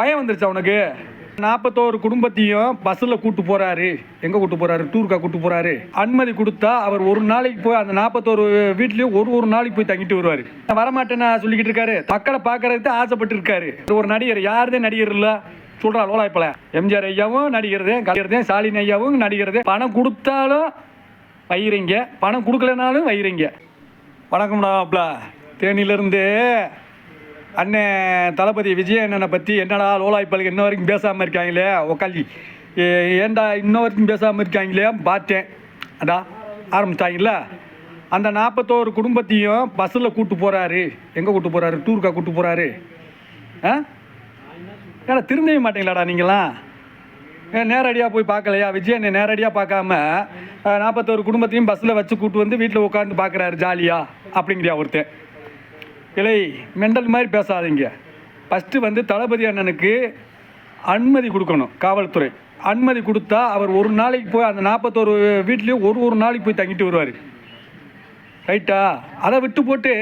பயம் வந்துருச்சா உனக்கு? நாற்பத்தோரு குடும்பத்தையும் பஸ்ஸில் கூட்டு போறாரு. எங்கே கூட்டு போறாரு? டூருக்கா கூட்டு போறாரு. அனுமதி கொடுத்தா அவர் ஒரு நாளைக்கு போய் அந்த நாற்பத்தோரு வீட்லேயும் ஒரு ஒரு நாளைக்கு போய் தங்கிட்டு வருவார். வரமாட்டேன்னு சொல்லிக்கிட்டு இருக்காரு. மக்களை பார்க்கறதுக்கு ஆசைப்பட்டு இருக்காரு ஒரு நடிகர். யாருதே நடிகர் இல்லை. சொல்றா லோலாய்ப்பல எம்ஜிஆர் ஐயாவும் நடிகர்தே கலைஞர்தே ஸ்டாலின் ஐயாவும் நடிகர்தே. பணம் கொடுத்தாலும் வைகிறீங்க பணம் கொடுக்கலனாலும் வைகிறீங்க வணக்கம்டாப்ல தேனியிலேருந்து அண்ணன் தளபதி விஜய் அண்ணனை பற்றி என்னடா லோலாய்ப்பாளுக்கு இன்ன வரைக்கும் பேசாமல் இருக்காங்களே உக்காளி ஏன்டா இன்ன வரைக்கும் பேசாமல் இருக்காங்களே பார்த்தேன். அடா ஆரம்பிச்சிட்டாங்களா? அந்த நாற்பத்தோரு குடும்பத்தையும் பஸ்ஸில் கூப்பிட்டு போகிறாரு எங்கே கூப்பிட்டு போகிறாரு டூருக்கா கூட்டு போகிறாரு ஆ? ஏடா திருந்தவே மாட்டீங்களாடா நீங்களாம் நேரடியாக போய் பார்க்கலையா? விஜய் என்னை நேரடியாக பார்க்காம நாற்பத்தோரு குடும்பத்தையும் பஸ்ஸில் வச்சு கூட்டு வந்து வீட்டில் உட்காந்து பார்க்குறாரு ஜாலியாக அப்படிங்கிறியா ஒருத்தன். இல்லை மெண்டல் மாதிரி பேசாதீங்க. ஃபஸ்ட்டு வந்து தளபதி அண்ணனுக்கு அனுமதி கொடுக்கணும் காவல்துறை. அனுமதி கொடுத்தா அவர் ஒரு நாளைக்கு போய் அந்த நாற்பத்தோரு வீட்லேயும் ஒரு ஒரு நாளைக்கு போய் தங்கிட்டு வருவார். ரைட்டா அதை விட்டு போட்டு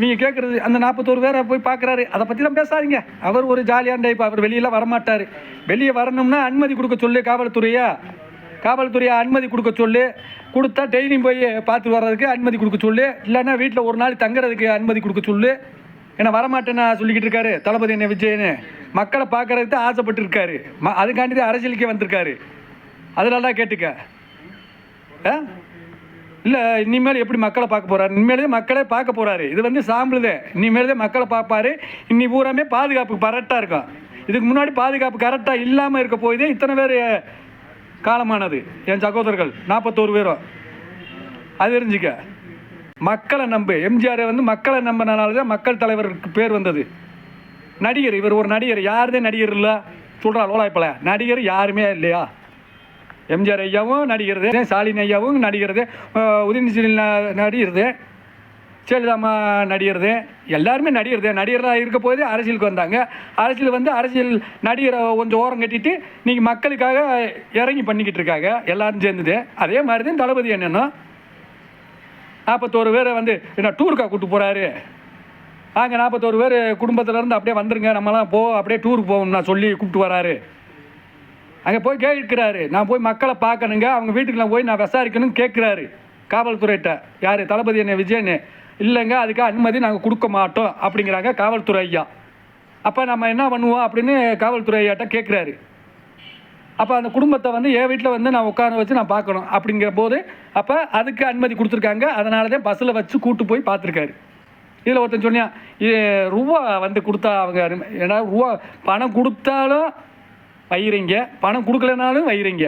நீங்கள் கேட்குறது அந்த நாற்பத்தோரு பேரை போய் பார்க்குறாரு அதை பற்றிலாம் பேசாதீங்க. அவர் ஒரு ஜாலியான டைப் அவர் வெளியெல்லாம் வரமாட்டார். வெளியே வரணும்னா அனுமதி கொடுக்க சொல்லு காவல்துறையா. காவல்துறையை அனுமதி கொடுக்க சொல்லு. கொடுத்தா டெய்லியும் போய் பார்த்துட்டு வர்றதுக்கு அனுமதி கொடுக்க சொல்லு. இல்லைன்னா வீட்டில் ஒரு நாள் தங்குறதுக்கு அனுமதி கொடுக்க சொல்லு. ஏன்னா வரமாட்டேன்னா சொல்லிக்கிட்டு இருக்காரு. தளபதி என்ன விஜயன்னு. மக்களை பார்க்கறதுக்கு ஆசைப்பட்டு இருக்காரு ம அதுக்காண்டி தான் அரசியலுக்கே வந்திருக்காரு. அதனால தான் கேட்டுக்க. ஆ? இல்லை இனிமேல் எப்படி மக்களை பார்க்க போறாரு? இனிமேலே மக்களே பார்க்க போகிறாரு இது வந்து சாம்பிளுதே இனிமேல் தான் மக்களை பார்ப்பாரு. இன்னி பூராமே பாதுகாப்பு கரெக்டாக இருக்கும். இதுக்கு முன்னாடி பாதுகாப்பு கரெக்டாக இல்லாமல் இருக்க போய் இத்தனை பேர் காலமானது. என் சகோதரர்கள் நாற்பத்தோரு பேரும் அது தெரிஞ்சுக்க. மக்களை நம்பு. எம்ஜிஆர் வந்து மக்களை நம்பினால தான் மக்கள் தலைவருக்கு பேர் வந்தது. நடிகர் இவர் ஒரு நடிகர். யாருதே நடிகர் இல்லை. சொல்கிறா லோலாய்ப்பல நடிகர் யாருமே இல்லையா? எம்ஜிஆர் ஐயாவும் நடிகர்தே ஸ்டாலின் ஐயாவும் நடிகர்தே உதயநிதி நடிகர்தே. ஜெயலலிதாம்மா நடிகர்தே. எல்லாருமே நடிகர்தே. நடிகராக இருக்க போதே அரசியலுக்கு வந்தாங்க. அரசியல் வந்து அரசியல் நடிகரை கொஞ்சம் ஓரம் கட்டிட்டு இன்றைக்கி மக்களுக்காக இறங்கி பண்ணிக்கிட்டு இருக்காங்க. எல்லோரும் சேர்ந்துது அதே மாதிரி தான் தளபதி என்னென்னா நாற்பத்தோரு பேர் வந்து என்ன டூருக்கா கூட்டு போகிறாரு அங்கே நாற்பத்தோரு பேர் குடும்பத்திலேருந்து அப்படியே வந்துருங்க. நம்மலாம் போ அப்படியே டூருக்கு போகணும்னா சொல்லி கூப்பிட்டு வராரு. அங்கே போய் கேட்குறாரு. நான் போய் மக்களை பார்க்கணுங்க. அவங்க வீட்டுக்குலாம் போய் நான் விசாரிக்கணும்னு கேட்குறாரு. காவல்துறையிட்ட. யார்? தளபதி என்ன விஜயன்னு இல்லைங்க அதுக்கு அனுமதி நாங்கள் கொடுக்க மாட்டோம் அப்படிங்கிறாங்க காவல்துறை ஐயா. அப்போ நம்ம என்ன பண்ணுவோம் அப்படின்னு காவல்துறை ஐயாட்ட கேட்குறாரு அப்போ அந்த குடும்பத்தை வந்து என் வீட்டில் வந்து நான் உட்கார வச்சு நான் பார்க்கணும் அப்படிங்கிற போது அப்போ அதுக்கு அனுமதி கொடுத்துருக்காங்க அதனால தான் பஸ்ஸில் வச்சு கூட்டு போய் பார்த்துருக்காரு. இதில் ஒருத்தன் சொன்னியா ரூபா வந்து கொடுத்தா அவங்க ஏன்னா ரூபா பணம் கொடுத்தாலும் வைகிறீங்க பணம் கொடுக்கலனாலும் வைகிறீங்க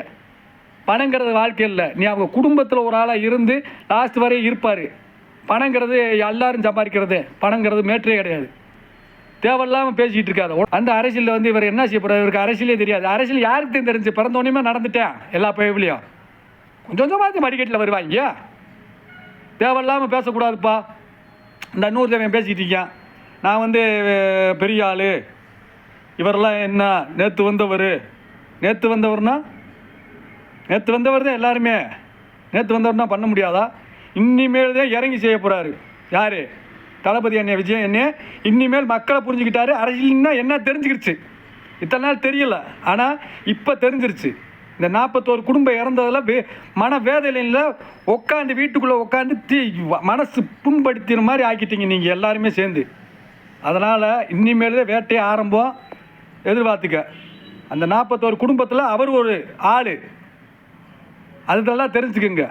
பணங்கிறது வாழ்க்கை இல்லை. நீ அவங்க குடும்பத்தில் ஒரு ஆளாக இருந்து லாஸ்ட் வரையும் இருப்பார். பணங்கிறது எல்லாரும் சம்பாதிக்கிறது பணங்கிறது மேற்றே கிடையாது. தேவையில்லாமல் பேசிக்கிட்டு இருக்காரு அந்த அரசியலில் வந்து இவர் என்ன செய்ய போகிறார் இவருக்கு அரசியலே தெரியாது. அரசியல் யாருக்கு தெரிஞ்சு பிறந்தோடனே நடந்துட்டேன் எல்லா பயவுலையும் கொஞ்சம் கொஞ்சமாக மடிக்கட்டில் வருவாங்க. தேவையில்லாமல் பேசக்கூடாதுப்பா. இந்த நூறு தேவன் பேசிக்கிட்டு இருக்கேன். நான் வந்து பெரிய ஆள். இவரெல்லாம் என்ன? நேற்று வந்தவர். நேற்று வந்தவர்னா? நேற்று வந்தவர் தான் எல்லாருமே. நேற்று வந்தவர்னா பண்ண முடியாதா? இனிமேல் தான் இறங்கி செய்ய போகிறாரு யார்? தளபதி அண்ணே விஜய் அண்ணே. இனிமேல் மக்களை புரிஞ்சுக்கிட்டாரு. அரசியல்னா என்ன தெரிஞ்சுக்கிடுச்சு இத்தனை நாள் தெரியல. ஆனால் இப்போ தெரிஞ்சிருச்சு. இந்த நாற்பத்தோரு குடும்பம் இறந்ததில் வே மன வேதனையில் உட்காந்து வீட்டுக்குள்ளே உட்காந்து தீ மனசு புண்படுத்தின மாதிரி ஆக்கிட்டீங்க நீங்கள் எல்லாருமே சேர்ந்து. அதனால் இனிமேல் தான் வேட்டையை ஆரம்பம். எதிர்பார்த்துக்க. அந்த நாற்பத்தோரு குடும்பத்தில் அவர் ஒரு ஆள். அதெல்லாம் தெரிஞ்சுக்கங்க.